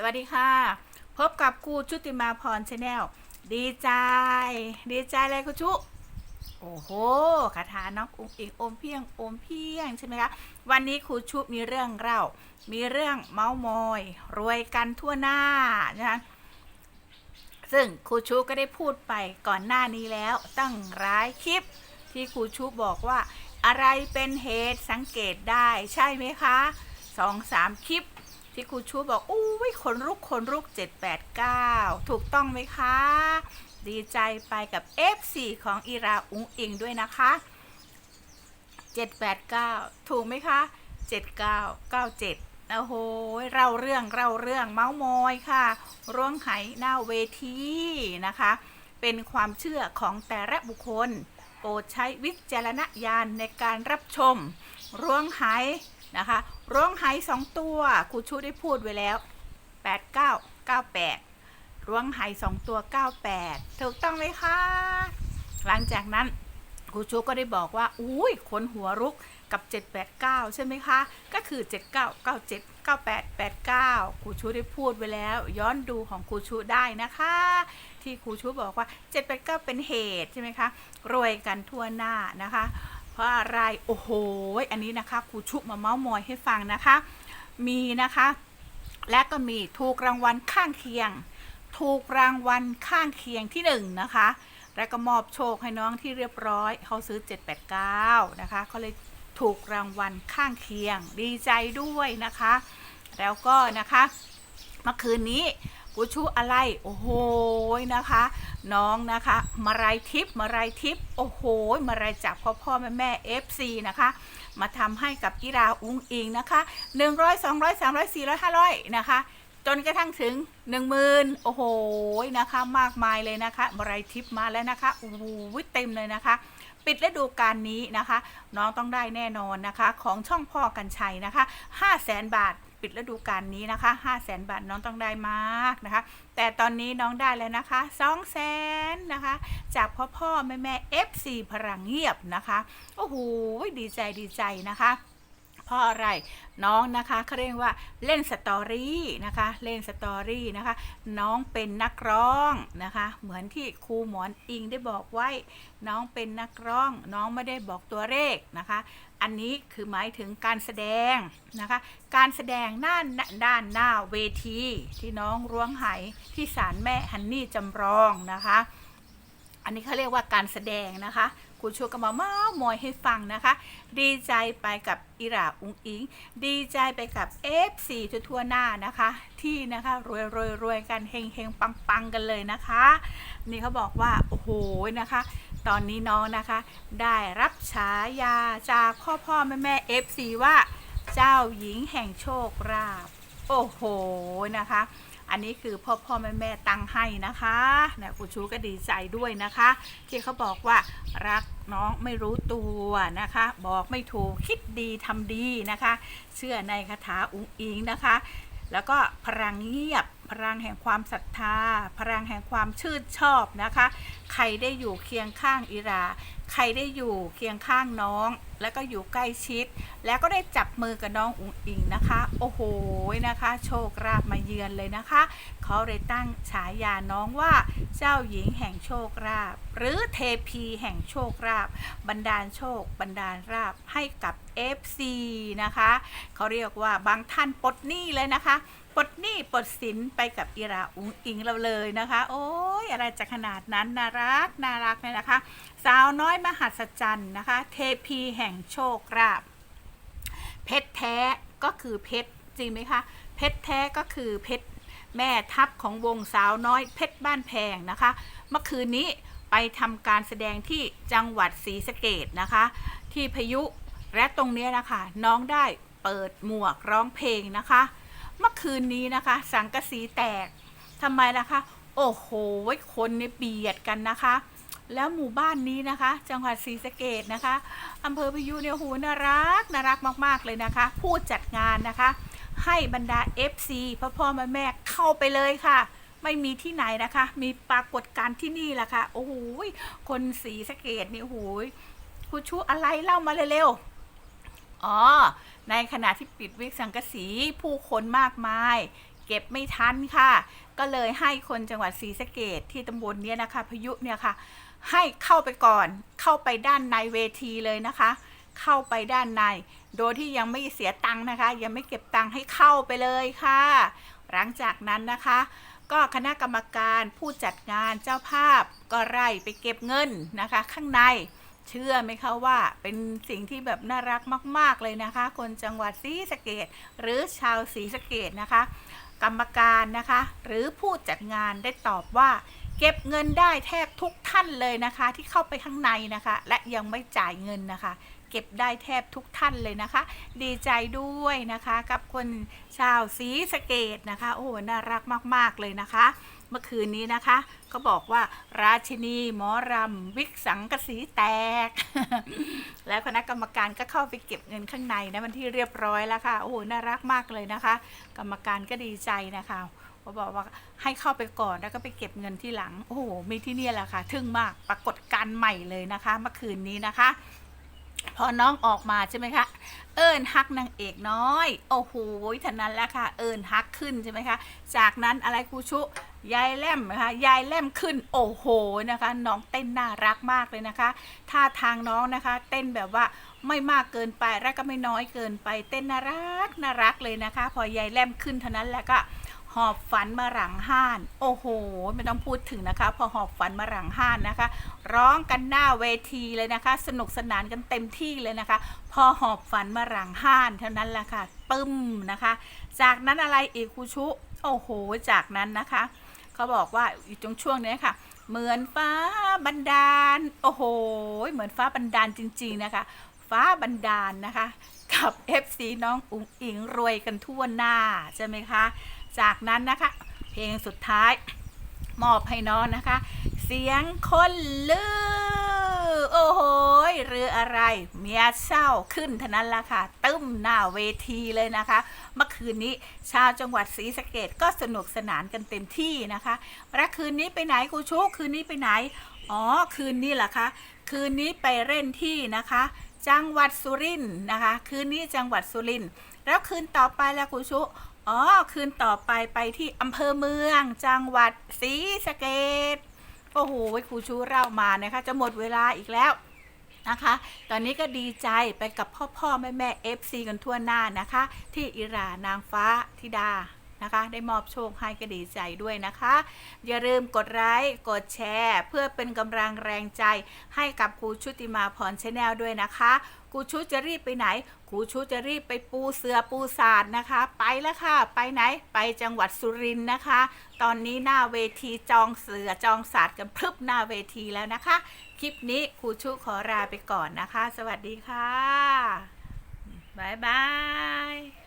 สวัสดีค่ะ พบกับครูชุติมาพรชาแนลดีใจ ดีใจเลยครูชุโอ้โหคาถาน้องอุ้งอิงอมเพียงอมเพียงใช่ไหมคะวันนี้ครูชุมีเรื่องเล่ามีเรื่องเมาส์มอย รวยกันทั่วหน้านะคะซึ่งครูชูก็ได้พูดไปก่อนหน้านี้แล้ว ตั้งร้ายคลิป ที่ครูชูบอกว่า อะไรเป็นเหตุสังเกตได้ใช่ไหมคะสองสามคลิป ที่ครูชูบอกอู้ยขนลุกขนลุก 789 ถูกต้องไหมคะ ดีใจไปกับ F4 ของอีราอุงอิงด้วยนะคะ 789 ถูกไหมคะ 7997โอ้โหเราเรื่องเราเรื่องเมาส์มอยค่ะ ร่วงไหหน้าเวทีนะคะ เป็นความเชื่อของแต่ละบุคคล โปรดใช้วิจารณญาณในการรับชม ร่วงไหนะคะ ร่วงไหสองตัวครูชูได้พูดไว้แล้ว 8998ร่วงไหสองตัว 98 ถูกต้องไหมคะ หลังจากนั้นครูชูก็ได้บอกว่า อุ้ยคนหัวรุกกับ 789 ใช่ไหมคะ ก็คือ 79 97 98 89ครูชูได้พูดไว้แล้ว ย้อนดูของครูชูได้นะคะ ที่ครูชูบอกว่า 789 เป็นเหตุใช่ไหมคะ รวยกันทั่วหน้านะคะ ราะอะไรโอ้โห อันนี้นะคะครูชุมาเมาส์มอยให้ฟังนะคะ มีนะคะ และก็มีถูกรางวัลข้างเคียง ถูกรางวัลข้างเคียงที่หนึ่งนะคะ แล้วก็มอบโชคให้น้องที่เรียบร้อยเขาซื้อ 789 นะคะเขาเลยถูกรางวัลข้างเคียง ดีใจด้วยนะคะ แล้วก็นะคะเมื่อคืนนี้ กูชูอะไร โอ้โหนะคะ น้องนะคะ มาลายทิปมาลายทิปโอ้โห มาลายจากพ่อพ่อแม่แม่ FC นะคะ มาทำให้กับกีฬาอุ้งอิงนะคะ100 200 300 400 500นะคะจนกระทั่งถึง10,000โอ้โหนะคะ มากมายเลยนะคะมาลายทิปมาแล้วนะคะโอ้โหเต็มเลยนะคะ ปิดฤดูกาลนี้นะคะ น้องต้องได้แน่นอนนะคะ ของช่องพ่อกันชัยนะคะ5 0 0แสนบาท ปิดฤดูกาลนี้นะคะ5 0 0แสนบาทน้องต้องได้มากนะคะ แต่ตอนนี้น้องได้แล้วนะคะ2 0 0แสนนะคะ จากพ่อพ่อแม่แม่ FC พลังเงียบนะคะ โอ้โหดีใจดีใจนะคะเพราะอะไรน้องนะคะเขาเรียกว่าเล่นสตอรี่นะคะ เล่นสตอรี่นะคะ น้องเป็นนักร้องนะคะ เหมือนที่ครูหมอนอิงได้บอกไว้ น้องเป็นนักร้อง น้องไม่ได้บอกตัวเลขนะคะ อันนี้คือหมายถึงการแสดงนะคะ การแสดงหน้าด้านหน้าเวทีที่น้องร้วงไหที่ศาลแม่ฮันนี่จำลองนะคะ อันนี้เขาเรียกว่าการแสดงนะคะครูชัวก็มาเมาส์มอยให้ฟังนะคะ ดีใจไปกับอิราอุงอิง ดีใจไปกับ F4 ทั่วหน้านะคะ ที่นะคะรวยรวยรวยกันเฮงเฮงปังปังกันเลยนะคะ นี่เขาบอกว่า โอ้โหนะคะ ตอนนี้น้องนะคะ ได้รับฉายาจากพ่อพ่อแม่แม่ F4 ว่า เจ้าหญิงแห่งโชคราบ โอ้โหนะคะ อันนี้คือพ่อพ่อแม่แม่ตั้งให้นะคะนะครูชูก็ดีใจด้วยนะคะ ที่เขาบอกว่ารักน้องไม่รู้ตัวนะคะ บอกไม่ถูกคิดดีทำดีนะคะ เชื่อในคาถาอุ้งอิงนะคะ แล้วก็พลังเงียบ พลังแห่งความศรัทธา พลังแห่งความชื่นชอบนะคะ ใครได้อยู่เคียงข้างอิรา ใครได้อยู่เคียงข้างน้อง แล้วก็อยู่ใกล้ชิด แล้วก็ได้จับมือกับน้องอุ๋งอิงนะคะ โอ้โหนะคะ โชคราบมาเยือนเลยนะคะ เขาเลยตั้งฉายาน้องว่าเจ้าหญิงแห่งโชคราบ หรือเทพีแห่งโชคราบบันดาลโชคบันดาลราบให้กับ FC นะคะ เขาเรียกว่าบางท่านปลดหนี้เลยนะคะ ลดหนี้ปลดสินไปกับอิราอุงอิงเราเลยนะคะ โอ้ยอะไรจะขนาดนั้นน่ารักน่ารักเลยนะคะ สาวน้อยมหัศจรรย์นะคะ เทพีแห่งโชคราบเพชรแท้ก็คือเพชรจริงไหมคะ เพชรแท้ก็คือเพชรแม่ทัพของวงสาวน้อยเพชรบ้านแพงนะคะ เมื่อคืนนี้ไปทำการแสดงที่จังหวัดศรีสะเกดนะคะ ที่พายุและตรงเนี้ยนะคะน้องได้เปิดหมวกร้องเพลงนะคะ เมื่อคืนนี้นะคะ สังกะสีแตกทำไมล่ะคะ โอ้โหคนเนี่ยเบียดกันนะคะ แล้วหมู่บ้านนี้นะคะ จังหวัดศรีสะเกดนะคะอำเภอพยุเนี่ยโหน่ารักน่ารักมาก ๆ เลยนะคะ ผู้จัดงานนะคะ ให้บรรดา FC พ่อพ่อแม่แม่เข้าไปเลยค่ะไม่มีที่ไหนนะคะ มีปรากฏการณ์ที่นี่แหละค่ะ โอ้โห คนศรีสะเกดนี่โอ้โหครูชูอะไรเล่ามาเร็ว อ๋อ ในขณะที่ปิดวิกสังกะสีผู้คนมากมาย เก็บไม่ทันค่ะ ก็เลยให้คนจังหวัดศรีสะเกดที่ตำบลเนี้ยนะคะพายุเนี่ยค่ะ ให้เข้าไปก่อน เข้าไปด้านในเวทีเลยนะคะ เข้าไปด้านใน โดยที่ยังไม่เสียตังค์นะคะ ยังไม่เก็บตังค์ให้เข้าไปเลยค่ะ หลังจากนั้นนะคะ ก็คณะกรรมการผู้จัดงานเจ้าภาพก็ไล่ไปเก็บเงินนะคะ ข้างใน เชื่อไหมคะว่าเป็นสิ่งที่แบบน่ารักมาก ๆ เลยนะคะ คนจังหวัดศรีสะเกดหรือชาวศรีสะเกดนะคะ กรรมการนะคะ หรือผู้จัดงานได้ตอบว่า เก็บเงินได้แทบทุกท่านเลยนะคะ ที่เข้าไปข้างในนะคะ และยังไม่จ่ายเงินนะคะ เก็บได้แทบทุกท่านเลยนะคะ ดีใจด้วยนะคะ กับคนชาวศรีสเกดนะคะ โอ้โหน่ารักมาก ๆ เลยนะคะ เมื่อคืนนี้นะคะเขาบอกว่าราชินีหมอรำวิกสังกะสีแตก แล้วคณะกรรมการก็เข้าไปเก็บเงินข้างในนะมันที่เรียบร้อยแล้วค่ะโอ้โหน่ารักมากเลยนะคะ กรรมการก็ดีใจนะคะ เขาบอกว่าให้เข้าไปก่อนแล้วก็ไปเก็บเงินที่หลัง โอ้โห มีที่นี่แหละค่ะ ทึ่งมาก ปรากฏการใหม่เลยนะคะ เมื่อคืนนี้นะคะ พอน้องออกมาใช่ไหมคะ เอิญฮักนางเอกน้อย โอ้โหทันนั้นแหล้วค่ะ เอิญฮักขึ้นใช่ไหมคะ จากนั้นอะไรครูชุยายแล่มนะคะ ยายแล่มขึ้น โอ้โหนะคะ น้องเต้นน่ารักมากเลยนะคะ ท่าทางน้องนะคะ เต้นแบบว่าไม่มากเกินไปและก็ไม่น้อยเกินไป เต้นน่ารักน่ารักเลยนะคะ พอยายแล่มขึ้นเท่านั้นแหละก็ หอบฝันมาหลังห้าน โอ้โห ไม่ต้องพูดถึงนะคะ พอหอบฝันมาหลังห้านนะคะ ร้องกันหน้าเวทีเลยนะคะ สนุกสนานกันเต็มที่เลยนะคะ พอหอบฝันมาหลังห้านเท่านั้นแหละค่ะปึ้มนะคะ จากนั้นอะไรอีกครูชุ โอ้โห จากนั้นนะคะเขาบอกว่าอยู่ตรงช่วงนี้ค่ะเหมือนฟ้าบันดาล โอ้โห เหมือนฟ้าบันดาลจริง ๆ นะคะ ฟ้าบันดาลนะคะ กับ FC น้องอุ๋งอิงรวยกันทั่วหน้า ใช่ไหมคะ จากนั้นนะคะ เพลงสุดท้าย มอบให้น้องนะคะ เสียงคนลือ โอ้โหเรืออะไร เมียเศร้าขึ้นเท่านั้นละค่ะ ตึ้มหน้าเวทีเลยนะคะ เมื่อคืนนี้ชาวจังหวัดศรีสะเกดก็สนุกสนานกันเต็มที่นะคะแล้วคืนนี้ไปไหนครูชุคืนนี้ไปไหน อ๋อ คืนนี้เหรอคะ คืนนี้ไปเล่นที่นะคะ จังหวัดสุรินทร์นะคะ คืนนี้จังหวัดสุรินทร์แล้วคืนต่อไปแล้วครูชุอ๋อคืนต่อไปไปที่อำเภอเมือง จังหวัดศรีสะเกดโอ้โหครูชูเล่ามานะคะ จะหมดเวลาอีกแล้วนะคะ ตอนนี้ก็ดีใจไปกับพ่อพ่อแม่แม่เอฟซีกันทั่วหน้านะคะ ที่อิร่านางฟ้าธิดา นะคะ ได้มอบโชคให้ก็ดีใจด้วยนะคะ อย่าลืมกดไลค์กดแชร์ เพื่อเป็นกำลังแรงใจให้กับครูชุติมาพรชาแนลด้วยนะคะครูชุจะรีบไปไหนครูชุจะรีบไปปูเสือปูศาสาดนะคะ ไปแล้วค่ะ ไปไหน ไปจังหวัดสุรินทร์นะคะ ตอนนี้หน้าเวทีจองเสือจองศาสาดกันพรึบหน้าเวทีแล้วนะคะ คลิปนี้ครูชุขอลาไปก่อนนะคะ สวัสดีค่ะ บ๊ายบาย